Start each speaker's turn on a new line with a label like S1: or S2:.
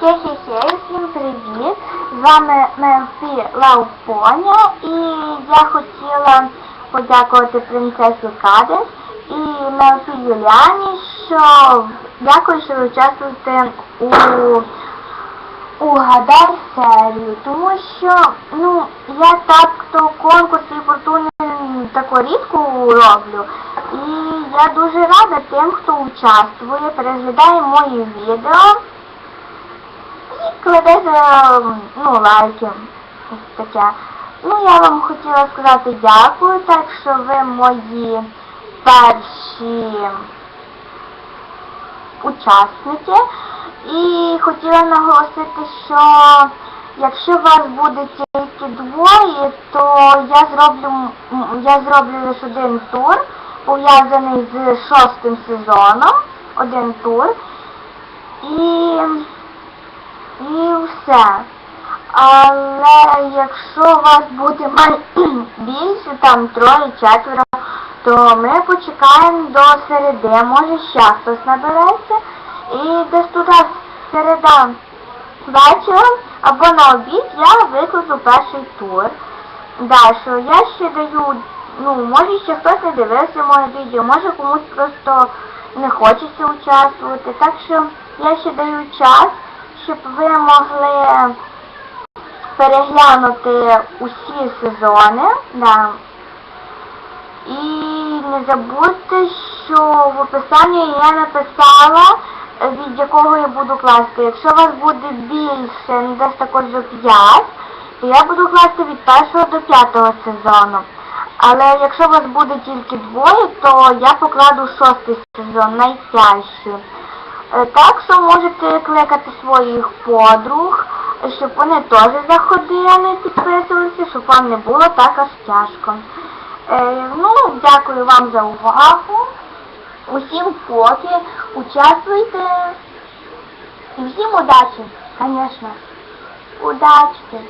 S1: Хе-хе-хе, всім привіт! З вами Мелфі Лаупоня і я хотіла подякувати принцесі Кадес і Мелфі Юліані, що дякую, що ви участвуєте у угадай серію, тому що ну я так то конкурси і фортуни тако рідко роблю. І я дуже рада тим, хто участвує, переглядає мої відео і кладе за, ну, лайки. Ось таке. Ну, я вам хотіла сказати дякую, так що ви мої перші учасники. І хотіла наголосити, що якщо вас буде тільки двоє, то я зроблю я зроблю лише один тур, пов'язаний з шостим сезоном. Один тур. І, все. Але якщо у вас буде більше, там троє, четверо, то ми почекаємо до середи. Може ще хтось набереться. І десь туди середа вечором або на обід я викладу перший тур. Далі я ще даю, ну, може ще хтось не дивився моє відео, може комусь просто не хочеться участвувати. Так що я ще даю час, щоб ви могли переглянути усі сезони. Да. І не забудьте, що в описанні я написала, від якого я буду класти. Якщо у вас буде більше, десь також до 5, то я буду класти від першого до п'ятого сезону. Але якщо у вас буде тільки двоє, то я покладу шостий сезон, найтяжчий. Е, Так що можете кликати своїх подруг, щоб вони теж заходили, підписувалися, щоб вам не було так аж тяжко. Е, ну, дякую вам за увагу. Усім поки, участвуйте. І всім удачі, звісно. Удачі.